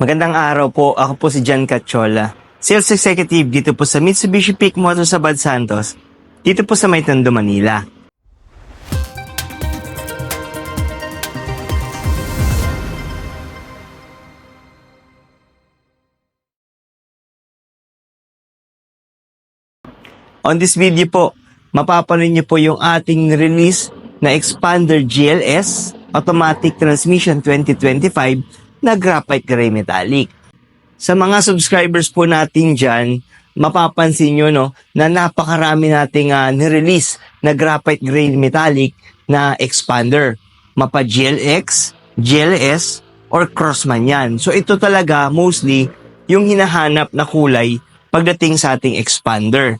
Magandang araw po. Ako po si Jan Cachola. Sales Executive dito po sa Mitsubishi Peak Motors sa Bad Santos. Dito po sa May Tondo, Manila. On this video po, mapapanood niyo po yung ating release na Expander GLS Automatic Transmission 2025 na Graphite Gray Metallic. Sa mga subscribers po natin dyan, mapapansin nyo no, na napakarami nating uh, nirelease na Graphite Gray Metallic na Expander. Mapa GLX, GLS, or Crossman yan. So ito talaga mostly yung hinahanap na kulay pagdating sa ating Expander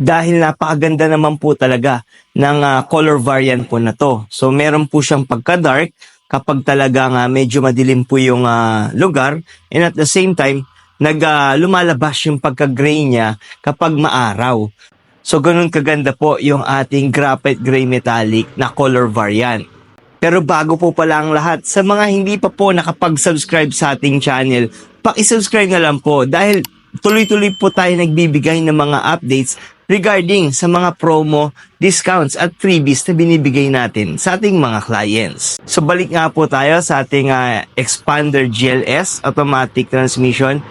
dahil napakaganda naman po talaga ng ah, color variant po na to. So meron po siyang pagka-dark kapag talaga nga medyo madilim po yung ah, lugar and at the same time nag ah, lumalabas yung pagka-gray niya kapag maaraw. So ganun kaganda po yung ating graphite gray metallic na color variant. Pero bago po pala ang lahat, sa mga hindi pa po nakapag-subscribe sa ating channel, paki-subscribe na lang po dahil tuloy-tuloy po tayo nagbibigay ng mga updates regarding sa mga promo, discounts at freebies na binibigay natin sa ating mga clients. So balik nga po tayo sa ating ah, Expander GLS automatic transmission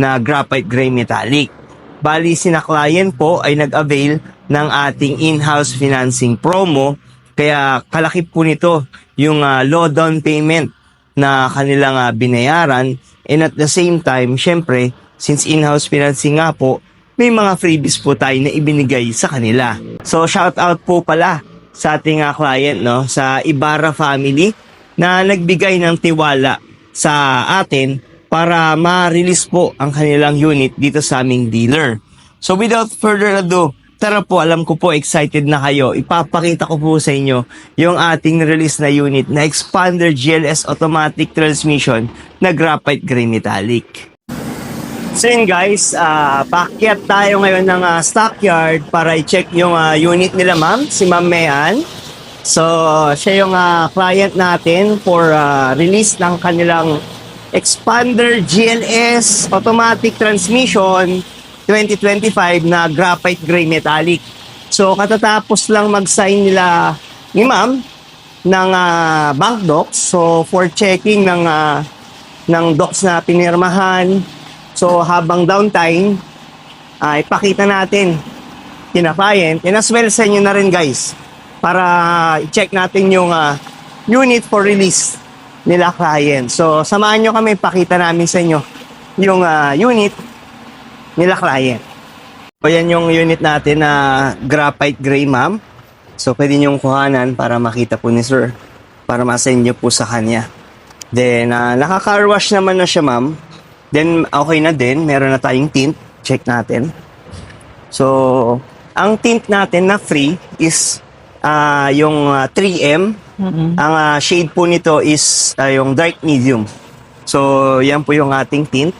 na graphite gray metallic. Bali, sina client po ay nag-avail ng ating in-house financing promo kaya kalaki po nito yung ah, low down payment na kanilang ah, binayaran and at the same time, syempre, since in-house financing nga po, may mga freebies po tayo na ibinigay sa kanila. So shout out po pala sa ating ah, client no sa Ibarra family na nagbigay ng tiwala sa atin para ma-release po ang kanilang unit dito sa aming dealer. So without further ado, tara po, alam ko po excited na kayo. Ipapakita ko po sa inyo yung ating release na unit na Expander GLS Automatic Transmission na Graphite Gray Metallic. So yun guys, uh, paakyat tayo ngayon ng ah, stockyard para i-check yung ah, unit nila ma'am, si Ma'am Mayan. So, siya yung ah, client natin for ah, release ng kanilang Expander GLS Automatic Transmission 2025 na Graphite Gray Metallic. So, katatapos lang mag-sign nila ni ma'am ng ah, bank docs. So, for checking ng, ah, ng docs na pinirmahan, So habang downtime, ay ipakita natin kina client and as well sa inyo na rin guys para i-check natin yung ah, unit for release nila client. So samahan nyo kami, pakita namin sa inyo yung ah, unit nila client. So yan yung unit natin na graphite gray ma'am. So pwede nyo kuhanan para makita po ni sir para ma-send nyo po sa kanya. Then uh, naka-car wash naman na siya ma'am. Then, okay na din. Meron na tayong tint. Check natin. So, ang tint natin na free is ah, yung ah, 3M. Ang ah, shade po nito is ah, yung dark medium. So, yan po yung ating tint.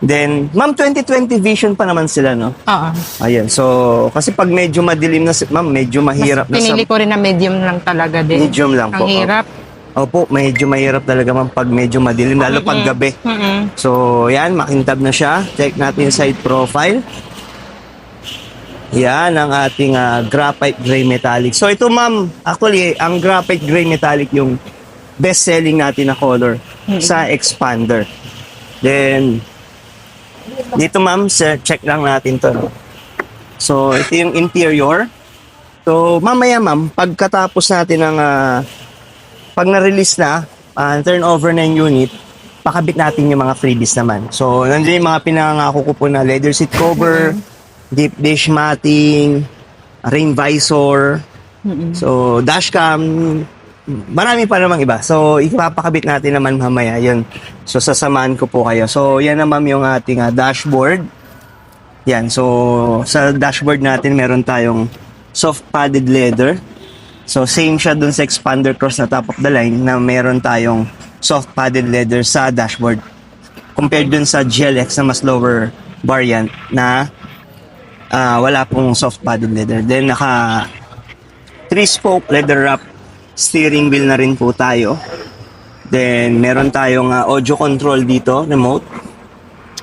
Then, ma'am, 2020 vision pa naman sila, no? Oo. Ayan. So, kasi pag medyo madilim na, si- ma'am, medyo mahirap na Mas sa... pinili ko rin na medium lang talaga din. Medium lang po. Ang hirap. Opo, medyo mahirap talaga, ma'am, pag medyo madilim, lalo pag gabi. Mm-mm. So, yan, makintab na siya. Check natin yung side profile. Yan ang ating ah, graphite gray metallic. So, ito ma'am, actually, ang graphite gray metallic yung best-selling natin na color sa expander. Then, dito ma'am, sir, check lang natin to. no? So, ito yung interior. So, mamaya ma'am, pagkatapos natin ng ah, pag na-release na, uh, turnover na yung unit, pakabit natin yung mga freebies naman. So, nandiyan yung mga pinangako ko po na leather seat cover, deep dish matting, rain visor, so dashcam, marami pa namang iba. So, ipapakabit natin naman mamaya yun. So, sasamahan ko po kayo. So, yan na ma'am yung ating ah, dashboard. Yan, so sa dashboard natin meron tayong soft padded leather. So same siya dun sa expander cross na top of the line na meron tayong soft padded leather sa dashboard compared dun sa GLX na mas lower variant na ah, wala pong soft padded leather. Then naka three spoke leather wrap steering wheel na rin po tayo. Then, meron tayong ah, audio control dito, remote.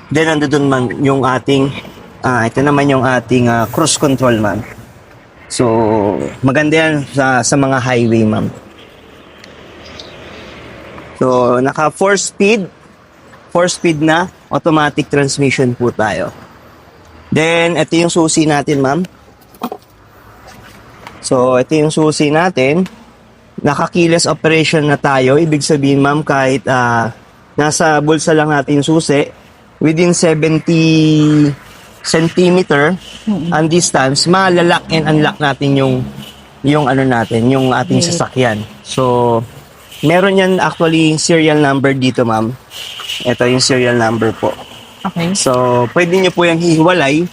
Then, nandun man yung ating, ah, ito naman yung ating ah, cruise control, ma'am. So, maganda yan sa, sa mga highway, ma'am. So, naka 4 speed, 4 speed na automatic transmission po tayo. Then, ito yung susi natin, ma'am. So, ito yung susi natin. Naka-keyless operation na tayo. Ibig sabihin, ma'am, kahit ah, nasa bulsa lang natin yung susi, within 70 centimeter ang distance, malalak and unlock natin yung yung ano natin, yung ating sasakyan. So, meron yan actually serial number dito, ma'am. Ito yung serial number po. Okay. So, pwede nyo po yung hihiwalay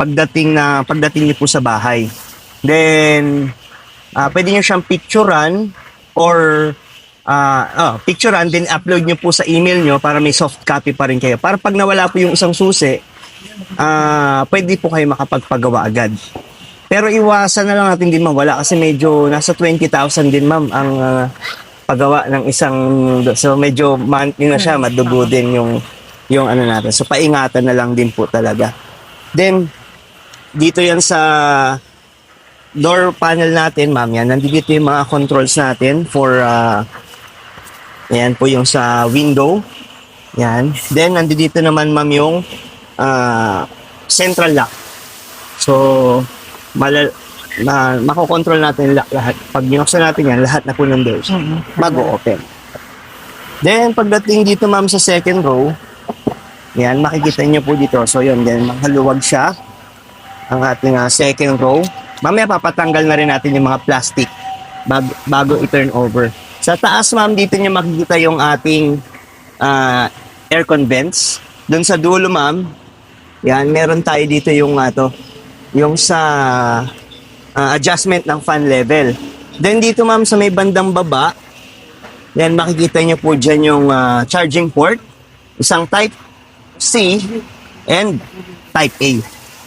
pagdating na pagdating nyo po sa bahay. Then, ah pwede nyo siyang picturean or ah oh, picturean then upload nyo po sa email nyo para may soft copy pa rin kayo. Para pag nawala po yung isang susi, ah pwede po kayo makapagpagawa agad. Pero iwasan na lang natin din mawala kasi medyo nasa 20,000 din ma'am ang ah, paggawa ng isang so medyo monthly na siya madugo din yung yung ano natin. So paingatan na lang din po talaga. Then dito yan sa door panel natin, ma'am, yan. Nandito yung mga controls natin for uh, yan po yung sa window. Yan. Then nandito naman ma'am yung ah, central lock. So malal na makokontrol natin lahat. Pag binuksan natin yan, lahat na po ng doors Mm-mm. mag-open. Then, pagdating dito ma'am sa second row, yan, makikita niyo po dito. So, yun, then, manghaluwag siya ang ating ah, second row. Mamaya papatanggal na rin natin yung mga plastic bag- bago i-turn over. Sa taas, ma'am, dito niyo makikita yung ating ah, aircon vents. Doon sa dulo, ma'am, yan, meron tayo dito yung ato, yung sa ah, adjustment ng fan level. Then dito ma'am sa may bandang baba, yan makikita niyo po dyan yung ah, charging port, isang type C and type A.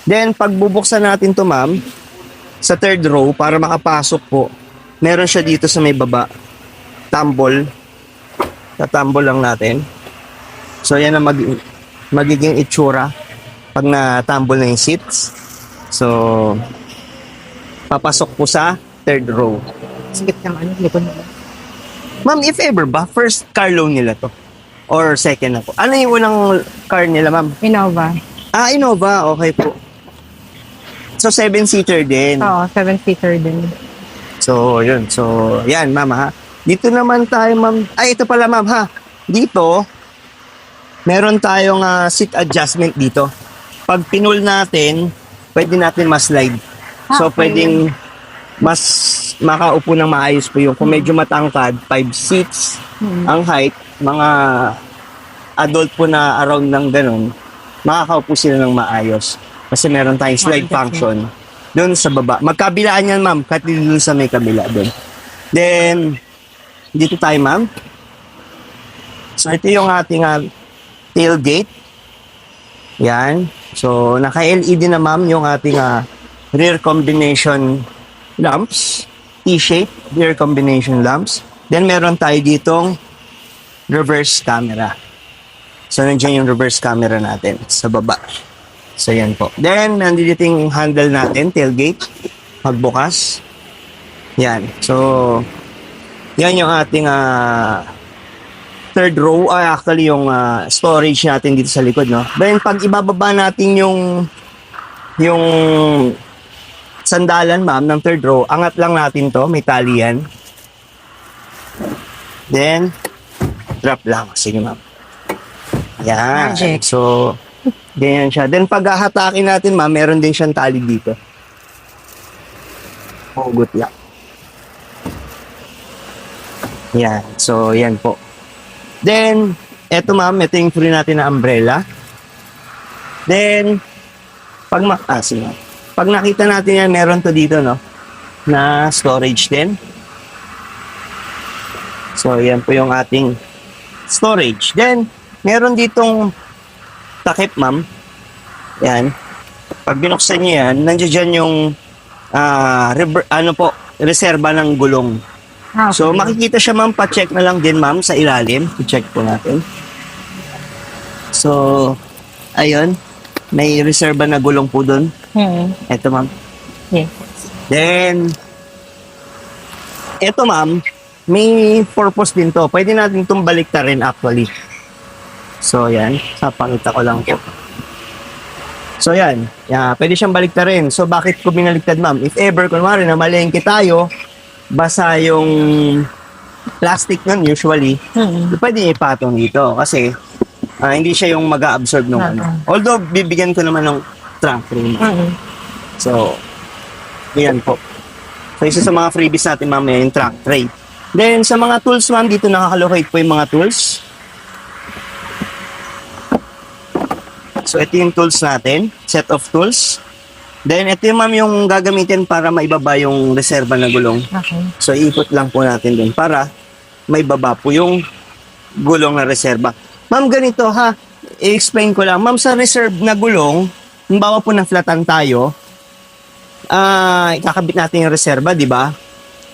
Then pagbubuksan natin to ma'am, sa third row para makapasok po, meron siya dito sa may baba, tumble. Tatumble lang natin. So yan ang mag- magiging itsura pag na-tumble na yung seats. So, papasok po sa third row. Sigit naman. Likod naman. Ma'am, if ever ba, first car loan nila to? Or second na po? Ano yung unang car nila, ma'am? Innova. Ah, Innova. Okay po. So, seven-seater din. Oo, seven-seater din. So, yun. So, yan, ma'am, ha? Dito naman tayo, ma'am. Ay, ito pala, ma'am, ha? Dito, meron tayong ah, seat adjustment dito. Pag pinul natin, pwede natin ma-slide. So, Ah, okay. pwedeng mas makaupo ng maayos po yung kung medyo matangkad, 5 seats Hmm. ang height, mga adult po na around ng ganun, makakaupo sila ng maayos. Kasi meron tayong slide function doon sa baba. Magkabilaan yan, ma'am, kahit doon sa may kabila doon. Then, dito tayo, ma'am. So, ito yung ating ah, tailgate. Yan. So, naka-LED na, ma'am, yung ating ah, rear combination lamps. T-shape rear combination lamps. Then, meron tayo ditong reverse camera. So, nandiyan yung reverse camera natin sa baba. So, yan po. Then, nandito yung handle natin, tailgate. Magbukas. Yan. So, yan yung ating ah, third row. Ay, actually, yung ah, storage natin dito sa likod, no? Then, pag ibababa natin yung yung sandalan, ma'am, ng third row, angat lang natin to. May tali yan. Then, drop lang. Sige, ma'am. Yan. Magic. So, ganyan siya. Then, pag hahatakin natin, ma'am, meron din siyang tali dito. Hugot lang. Yan. So, yan po. Then, eto ma'am, ito yung free natin na umbrella. Then, pag ma- ah, sige. Pag nakita natin yan, meron to dito, no? Na storage din. So, yan po yung ating storage. Then, meron ditong takip, ma'am. Yan. Pag binuksan niyo yan, nandiyan yung rever- ano po, reserba ng gulong. Ah, So, makikita siya ma'am, pa-check na lang din ma'am sa ilalim. I-check po natin. So, ayun. May reserva na gulong po doon. Hmm. Ito ma'am. Yes. Then, ito ma'am, may purpose din to. Pwede natin itong baliktarin actually. So, yan. Sapakita ko lang po. So, yan. Yeah, pwede siyang baliktarin. So, bakit ko binaliktad ma'am? If ever, kunwari, na malengke tayo, basa yung plastic nun usually, Hmm. pwede ipatong dito kasi ah, hindi siya yung mag-absorb ng ano. Ah, Although, bibigyan ko naman ng trunk frame. Hmm. So, yan po. So, isa sa mga freebies natin mamaya yung track tray. Then, sa mga tools ma'am, dito nakakalocate po yung mga tools. So, ito yung tools natin. Set of tools. Then, ito yung ma'am yung gagamitin para maibaba yung reserva na gulong. Okay. So, iikot lang po natin dun para may baba po yung gulong na reserba. Ma'am, ganito ha. I-explain ko lang. Ma'am, sa reserve na gulong, halimbawa po na flatan tayo, ah, ikakabit natin yung reserba, di ba?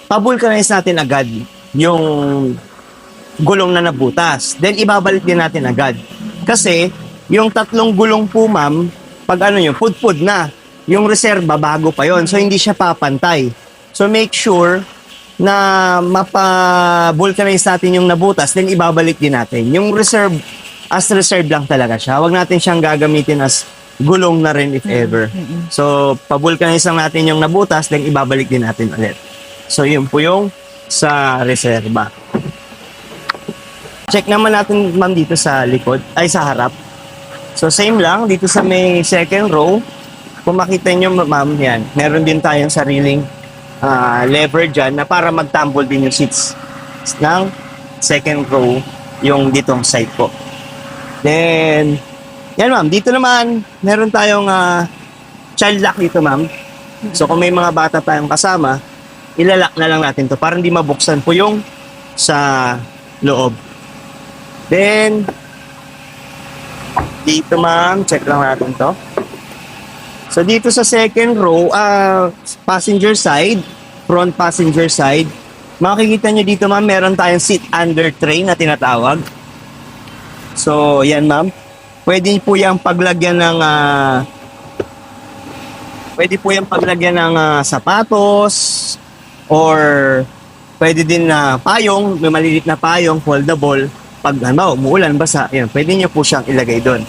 Pabulkanize natin agad yung gulong na nabutas. Then, ibabalik din natin agad. Kasi, yung tatlong gulong po, ma'am, pag ano yun, pud-pud na. Yung reserba, bago pa yon So, hindi siya papantay. So, make sure na mapa-vulcanize natin yung nabutas, then ibabalik din natin. Yung reserve, as reserve lang talaga siya. Huwag natin siyang gagamitin as gulong na rin if ever. So, pabulkanize lang natin yung nabutas, then ibabalik din natin ulit. So, yun po yung sa reserba. Check naman natin, ma'am, dito sa likod, ay sa harap. So, same lang, dito sa may second row, kung makita nyo, ma'am, yan, meron din tayong sariling ah, lever dyan na para magtumble din yung seats ng second row yung ditong side po. Then, yan ma'am, dito naman, meron tayong ah, child lock dito ma'am. So kung may mga bata tayong kasama, ilalak na lang natin to para hindi mabuksan po yung sa loob. Then, dito ma'am, check lang natin to. So dito sa second row, ah passenger side, front passenger side, makikita nyo dito ma'am, meron tayong seat under tray na tinatawag. So, yan ma'am. Pwede po yung paglagyan ng ah, pwede po yung paglagyan ng ah, sapatos or pwede din na payong, may maliliit na payong, foldable. Pag ano, umuulan, basa, yan, pwede nyo po siyang ilagay doon.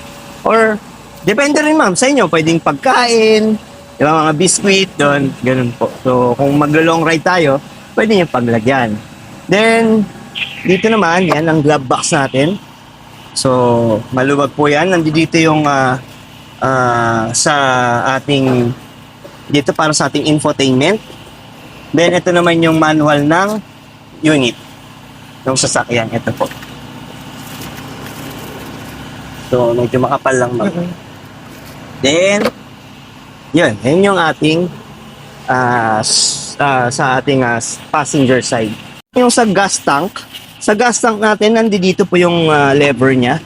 Or, depende rin ma'am, sa inyo, pwedeng pagkain, yung mga biscuit doon, ganun po. So, kung maglo-long ride tayo, pwede nyo paglagyan. Then, dito naman, yan ang glove box natin. So, maluwag po yan. Nandito yung ah, ah, sa ating, dito para sa ating infotainment. Then, ito naman yung manual ng unit ng sasakyan. Ito po. So, medyo makapal lang ma'am. Mhm. Then, yun, yun yung ating s- ah, sa ating s- passenger side. Yung sa gas tank, sa gas tank natin, nandito po yung ah, lever niya.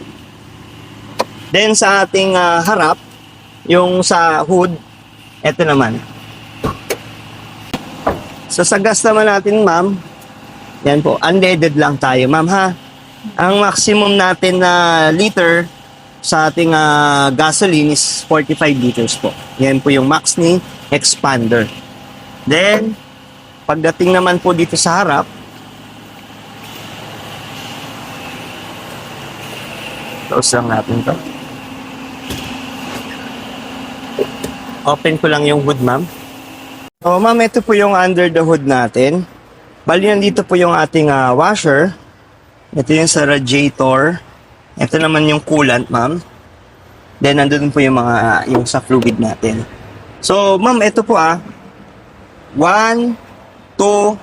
Then sa ating ah, harap, yung sa hood, eto naman. So sa gas naman natin, ma'am, yan po, unleaded lang tayo, ma'am ha. Ang maximum natin na liter sa ating ah, gasoline is 45 liters po. Yan po yung max ni expander. Then, pagdating naman po dito sa harap, close lang natin to. Open ko lang yung hood, ma'am. Oh, ma'am, ito po yung under the hood natin. Bali, nandito po yung ating ah, washer. Ito yung sa radiator. Ito naman yung coolant, ma'am. Then, nandun po yung mga, yung sa fluid natin. So, ma'am, ito po ah. One, two,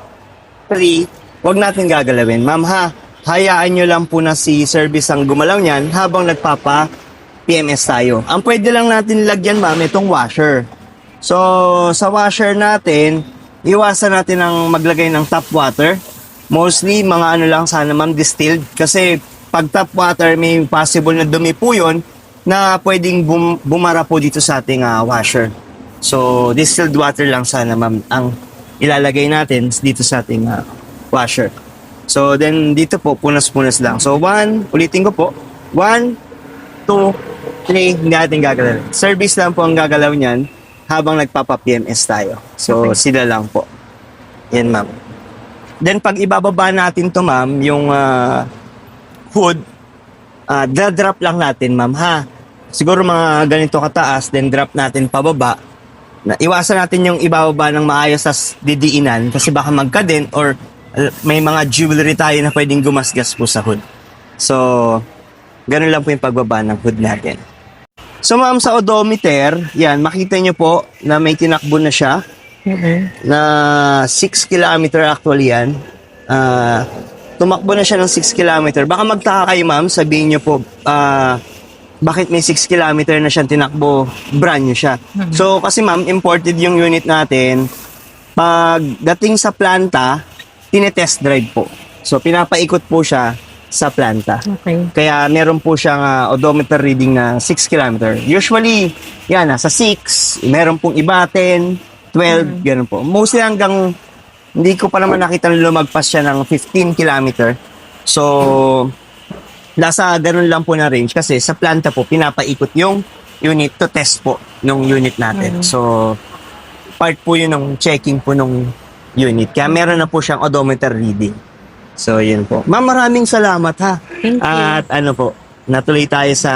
three. Huwag natin gagalawin. Ma'am, ha? Hayaan nyo lang po na si service ang gumalaw niyan habang nagpapa PMS tayo. Ang pwede lang natin lagyan, ma'am, itong washer. So, sa washer natin, iwasan natin ang maglagay ng tap water. Mostly, mga ano lang sana ma'am, distilled. Kasi pag tap water, may possible na dumi po yun na pwedeng bum- bumara po dito sa ating ah, washer. So, distilled water lang sana ma'am ang ilalagay natin dito sa ating ah, washer. So, then dito po, punas-punas lang. So, one, ulitin ko po. One, two, three, hindi natin gagalaw. Service lang po ang gagalaw niyan habang nagpapa-PMS tayo. So, sila lang po. Yan, ma'am. Then, pag ibababa natin to, ma'am, yung ah, hood, ah, drop lang natin, ma'am, ha? Siguro mga ganito kataas, then drop natin pababa. Na, iwasan natin yung ibababa ng maayos as didiinan kasi baka magka-dent or uh, may mga jewelry tayo na pwedeng gumasgas po sa hood. So, ganun lang po yung pagbaba ng hood natin. So, ma'am, sa odometer, yan, makita nyo po na may tinakbo na siya Mm-mm. na 6 kilometer actually yan. Ah, tumakbo na siya ng 6 kilometer. Baka magtaka kayo ma'am, sabihin niyo po, ah, bakit may 6 kilometer na siyang tinakbo, brand new siya. So kasi ma'am, imported yung unit natin. Pag dating sa planta, tinetest drive po. So pinapaikot po siya sa planta. Okay. Kaya meron po siyang ah, odometer reading na 6 km. Usually, yan, nasa 6. Meron pong iba 10, 12, ganun po. Mostly hanggang, hindi ko pa naman nakita na lumagpas siya ng 15 km. So, nasa ganun lang po na range kasi sa planta po, pinapaikot yung unit to test po ng unit natin. So, part po yun ng checking po ng unit. Kaya meron na po siyang odometer reading. So, yun po. Ma'am, maraming salamat ha. Thank you. At ano po, natuloy tayo sa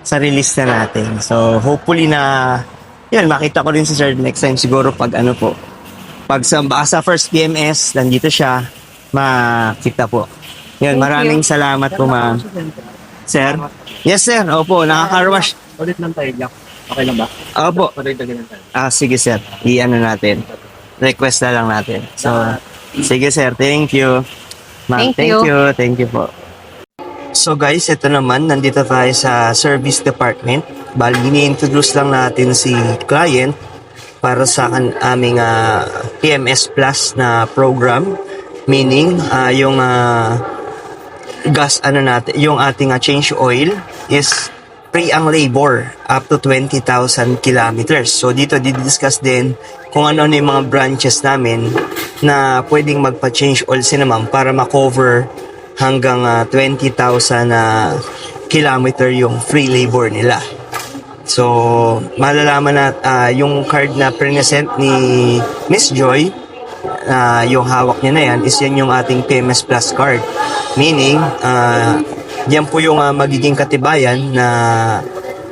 sa release na natin. So, hopefully na yun, makita ko rin si Sir next time siguro pag ano po. Pag sa, baka sa first PMS, nandito siya, makita po. Yun, Thank maraming salamat po, ma'am. Sir? Yes, sir. Opo, nakaka-rush. Ulit lang tayo, Jack. Okay lang ba? Opo. Ah, sige, sir. I-ano natin. Request na lang natin. So, sige, sir. Thank you. Ma'am, Thank thank you. you. Thank you po. So guys, ito naman, nandito tayo sa service department. Bali, ini-introduce lang natin si client para sa kan aming ah, PMS Plus na program. Meaning, ah, yung ah, gas, ano natin, yung ating ah, change oil is free ang labor up to 20,000 kilometers. So dito didiscuss din kung ano na yung mga branches namin na pwedeng magpa-change oil si naman para ma-cover hanggang ah, 20,000 na kilometer yung free labor nila. So, malalaman na ah, yung card na present ni Miss Joy, ah, yung hawak niya na yan, is yan yung ating PMS Plus card. Meaning, ah, yan po yung ah, magiging katibayan na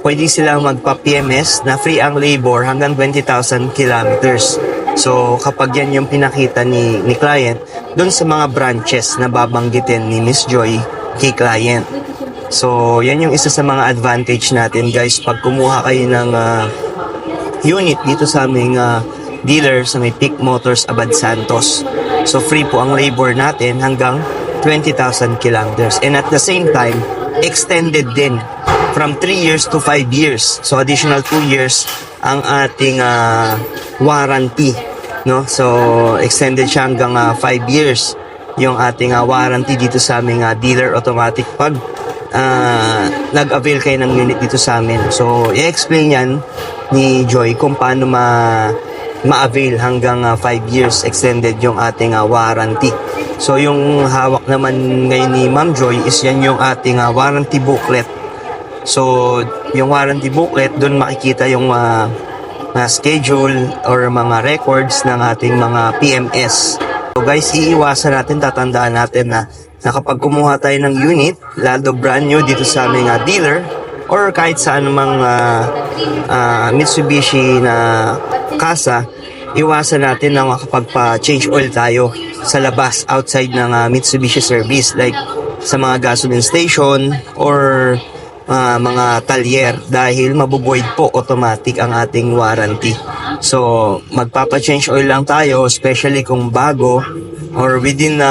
pwede silang magpa-PMS na free ang labor hanggang 20,000 kilometers. So, kapag yan yung pinakita ni, ni client, doon sa mga branches na babanggitin ni Miss Joy kay client. So, yan yung isa sa mga advantage natin guys pag kumuha kayo ng ah, unit dito sa aming ah, dealer sa may Peak Motors Abad Santos. So, free po ang labor natin hanggang 20,000 kilometers. And at the same time, extended din from 3 years to 5 years. So, additional 2 years ang ating ah, warranty. No? So, extended siya hanggang 5 years yung ating ah, warranty dito sa aming ah, dealer automatic pag ah, nag-avail kayo ng unit dito sa amin. So, i-explain yan ni Joy kung paano ma ma-avail hanggang 5 years extended yung ating ah, warranty. So, yung hawak naman ngayon ni Ma'am Joy is yan yung ating ah, warranty booklet. So, yung warranty booklet, doon makikita yung ah, na schedule or mga records ng ating mga PMS. So guys, iiwasan natin, tatandaan natin na, na kapag kumuha tayo ng unit, lalo brand new dito sa aming ah, dealer, or kahit sa anumang ah, ah, Mitsubishi na kasa, iwasan natin na makapagpa-change oil tayo sa labas, outside ng ah, Mitsubishi service, like sa mga gasoline station or ah, mga talyer dahil mabuboid po automatic ang ating warranty. So, magpapa-change oil lang tayo, especially kung bago or within na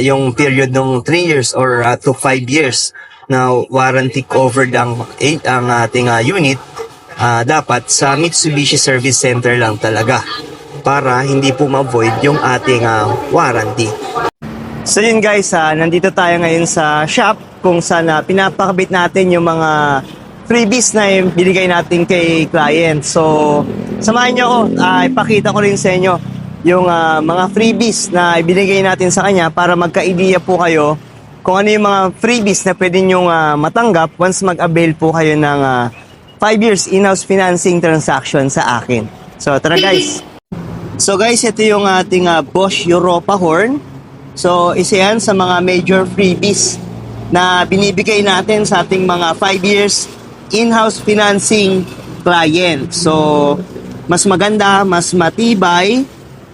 yung period ng 3 years or uh, to 5 years na warranty covered ang, eh, ang ating ah, unit, ah, dapat sa Mitsubishi Service Center lang talaga para hindi po ma-void yung ating ah, warranty. So yun guys, ah, nandito tayo ngayon sa shop kung saan ah, pinapakabit natin yung mga freebies na yung binigay natin kay client. So, samahan nyo ako, ah, ipakita ko rin sa inyo yung ah, mga freebies na ibinigay natin sa kanya para magka-idea po kayo kung ano yung mga freebies na pwede nyo ah, matanggap once mag-avail po kayo ng 5 years in-house financing transaction sa akin. So, tara guys! So guys, ito yung ating ah, Bosch Europa horn. So, isa yan sa mga major freebies na binibigay natin sa ating mga 5 years in-house financing client. So, mas maganda, mas matibay,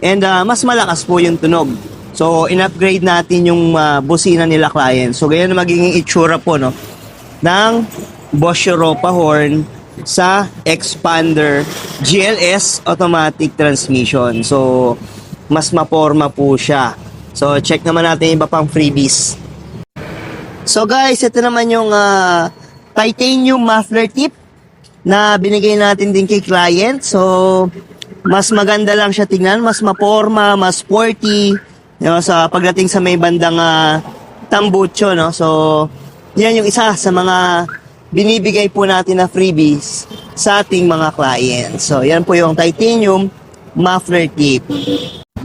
and ah, mas malakas po yung tunog. So, in-upgrade natin yung ah, busina nila client. So, ganyan magiging itsura po, no? ng Bosch Europa horn sa expander GLS automatic transmission. So, mas maporma po siya. So, check naman natin iba pang freebies. So guys, ito naman yung ah, titanium muffler tip na binigay natin din kay client. So, mas maganda lang siya tingnan, mas maporma, mas sporty, you know, sa pagdating sa may bandang uh, tambucho, no? So, yan yung isa sa mga binibigay po natin na freebies sa ating mga clients. So, yan po yung titanium muffler tip.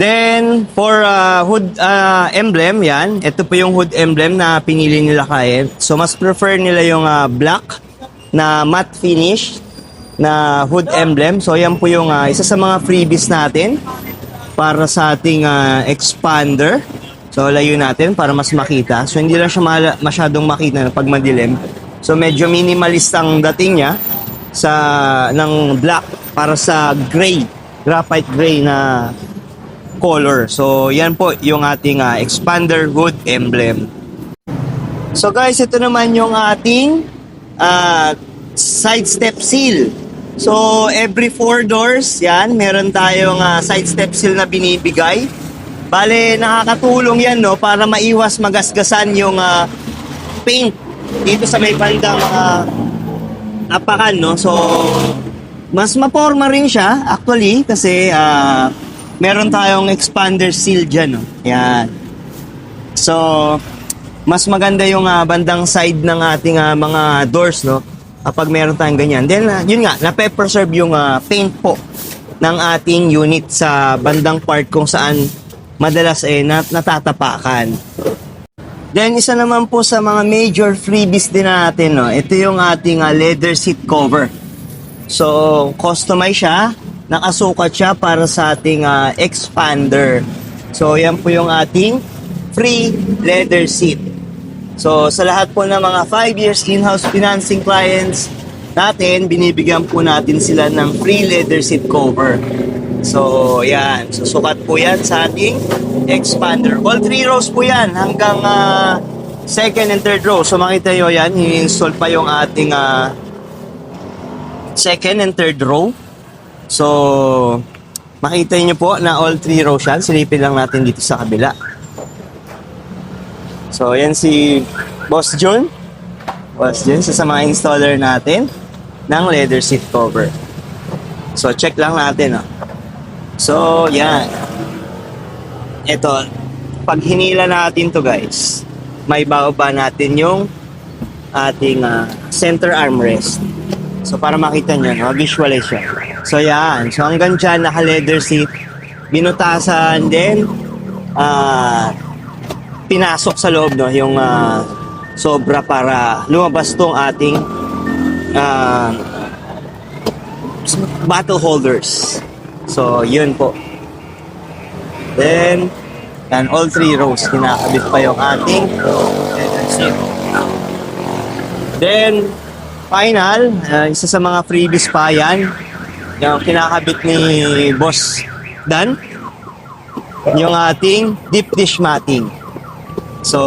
Then, for uh, hood uh, emblem, yan. Ito po yung hood emblem na pinili nila client. So, mas prefer nila yung uh, black na matte finish na hood emblem. So, yan po yung uh, isa sa mga freebies natin para sa ating uh, expander. So, layo natin para mas makita. So, hindi lang siya masyadong makita pag madilim. So, medyo minimalist ang dating niya sa ng black para sa gray, graphite gray na color. So, yan po yung ating ah, expander hood emblem. So guys, ito naman yung ating ah, side step seal. So, every four doors, yan, meron tayong ah, side step seal na binibigay. Bale, nakakatulong yan, no, para maiwas magasgasan yung ah, paint dito sa may bandang uh, apakan, no. So, mas maporma rin siya, actually, kasi ah, meron tayong expander seal dyan, no. Yan. So, mas maganda yung ah, bandang side ng ating ah, mga doors, no? Kapag meron tayong ganyan. Then, ah, yun nga, na-preserve yung ah, paint po ng ating unit sa bandang part kung saan madalas eh nat- natatapakan. Then, isa naman po sa mga major freebies din natin, no? Ito yung ating ah, leather seat cover. So, customize siya. Nakasukat siya para sa ating ah, expander. So, yan po yung ating free leather seat. So, sa lahat po ng mga 5 years in-house financing clients natin, binibigyan po natin sila ng free leather seat cover. So, yan. Susukat po yan sa ating expander. All three rows po yan hanggang ah, second and third row. So, makita nyo yan, i-install pa yung ating ah, second and third row. So, makita nyo po na all three rows yan. Silipin lang natin dito sa kabila. So, yan si Boss John. Boss John, sa mga installer natin ng leather seat cover. So, check lang natin. Oh. So, yan. Ito, pag hinila natin to guys, may bababa natin yung ating ah, center armrest. So, para makita nyo, no? visualize siya. So, yan. So, hanggang dyan, naka-leather seat. Binutasan, then, ah, pinasok sa loob, no? Yung ah, sobra para lumabas tong ating ah, bottle holders. So, yun po. Then, yan, all three rows, kinakabit pa yung ating. Then, final, uh, isa sa mga freebies pa yan, yung kinakabit ni Boss Dan, yung ating deep dish matting. So,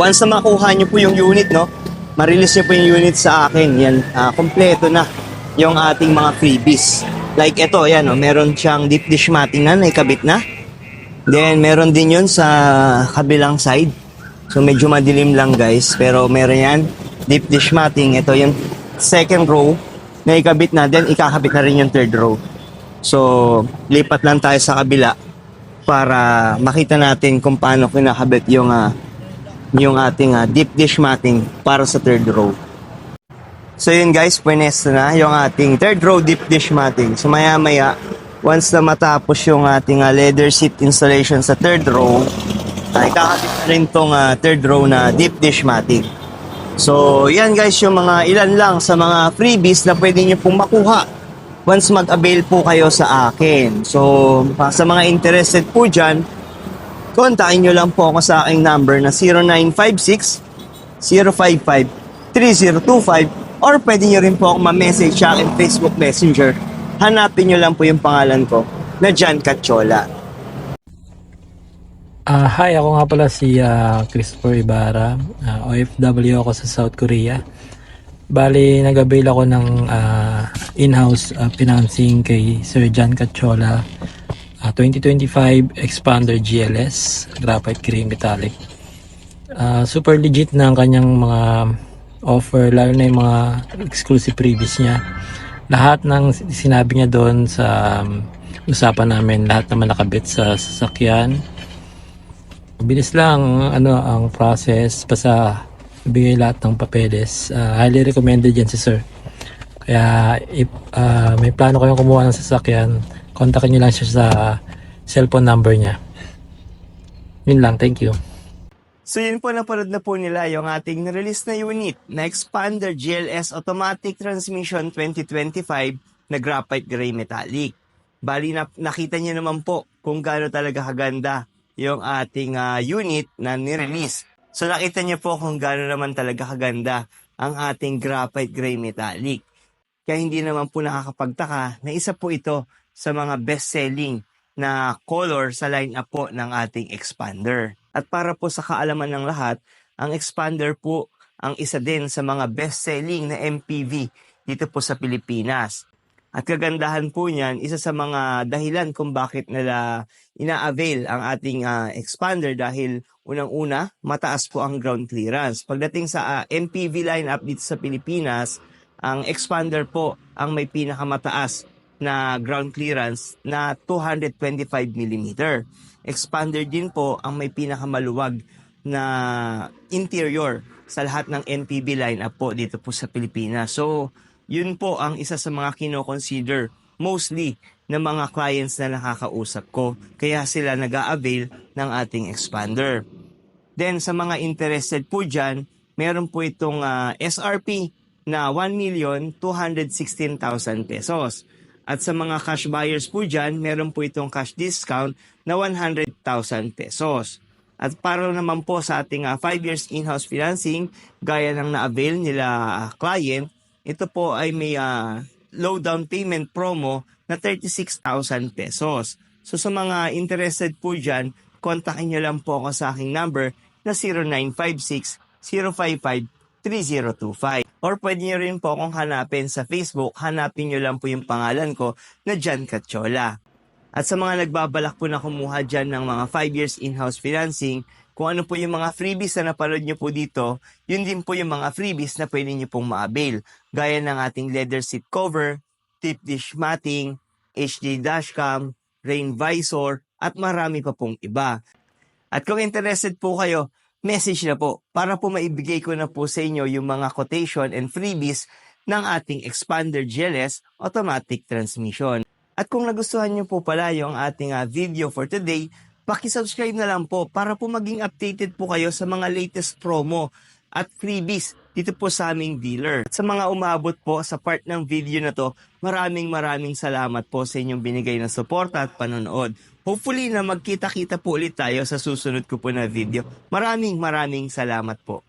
once na makuha nyo po yung unit, no, ma-release nyo po yung unit sa akin, yan, ah, kompleto na yung ating mga freebies. Like ito, yan, no, meron siyang deep dish matting na, naikabit na. Then, meron din yun sa kabilang side. So, medyo madilim lang guys. Pero meron yan, deep dish matting. Ito yung second row na ikabit na. Then, ikakabit na rin yung third row. So, lipat lang tayo sa kabila para makita natin kung paano kinakabit yung, ah, yung ating ah, deep dish matting para sa third row. So yun guys, punesto na yung ating third row deep dish matting. So maya maya, once na matapos yung ating ah, leather seat installation sa third row, ay kakabit na rin tong ah, third row na deep dish matic. So, yan guys yung mga ilan lang sa mga freebies na pwede nyo pong makuha once mag-avail po kayo sa akin. So, sa mga interested po dyan, kontakin nyo lang po ako sa aking number na 0956 055 3025 or pwede nyo rin po ako ma-message sa akin Facebook Messenger. Hanapin nyo lang po yung pangalan ko na Jan Cachola. Ah, hi, ako nga pala si ah, Christopher Ibarra. Ah, OFW ako sa South Korea. Bali, nag-avail ako ng ah, in-house ah, financing kay Sir John Cachola. Ah, 2025 Expander GLS, Graphite Grey Metallic. Ah, super legit na ang kanyang mga offer, lalo na yung mga exclusive previous niya. Lahat ng sinabi niya doon sa um, usapan namin, lahat naman nakabit sa sasakyan. Bilis lang ano ang process basta ibigay lahat ng papeles. Ah, highly recommended yan si sir. Kaya if ah, may plano kayong kumuha ng sasakyan, kontakin niyo lang siya sa cellphone number niya. Yun lang, thank you. So yun po, napanood na po nila yung ating release na unit na Expander GLS Automatic Transmission 2025 na Graphite Gray Metallic. Bali, na, nakita niyo naman po kung gaano talaga kaganda yung ating ah, unit na nirelease. So nakita niyo po kung gaano naman talaga kaganda ang ating Graphite Gray Metallic. Kaya hindi naman po nakakapagtaka na isa po ito sa mga best-selling na color sa lineup po ng ating expander. At para po sa kaalaman ng lahat, ang expander po ang isa din sa mga best-selling na MPV dito po sa Pilipinas. At kagandahan po niyan, isa sa mga dahilan kung bakit nila ina-avail ang ating ah, expander dahil unang-una, mataas po ang ground clearance. Pagdating sa ah, MPV lineup dito sa Pilipinas, ang expander po ang may pinakamataas na ground clearance na 225 mm. Expander din po ang may pinakamaluwag na interior sa lahat ng NPB lineup po dito po sa Pilipinas. So, yun po ang isa sa mga kino-consider mostly ng mga clients na nakakausap ko. Kaya sila nag avail ng ating expander. Then sa mga interested po dyan, meron po itong ah, SRP na 1,216,000 pesos. At sa mga cash buyers po dyan, meron po itong cash discount na 100,000 pesos. At para naman po sa ating 5 years in-house financing, gaya ng na-avail nila ah, client, ito po ay may ah, low down payment promo na 36,000 pesos. So sa mga interested po dyan, kontakin nyo lang po ako sa aking number na 0956-055-3025. Or pwede nyo rin po akong hanapin sa Facebook. Hanapin nyo lang po yung pangalan ko na Jan Cachola. At sa mga nagbabalak po na kumuha dyan ng mga 5 years in-house financing, kung ano po yung mga freebies na napanood nyo po dito, yun din po yung mga freebies na pwede nyo pong ma-avail. Gaya ng ating leather seat cover, tip dish matting, HD dashcam, rain visor, at marami pa pong iba. At kung interested po kayo, message na po para po maibigay ko na po sa inyo yung mga quotation and freebies ng ating Expander GLS automatic transmission. At kung nagustuhan nyo po pala yung ating ah, video for today, pakisubscribe na lang po para po maging updated po kayo sa mga latest promo at freebies dito po sa aming dealer. At sa mga umabot po sa part ng video na to, maraming maraming salamat po sa inyong binigay na suporta at panonood. Hopefully na magkita-kita po ulit tayo sa susunod ko po na video. Maraming maraming salamat po.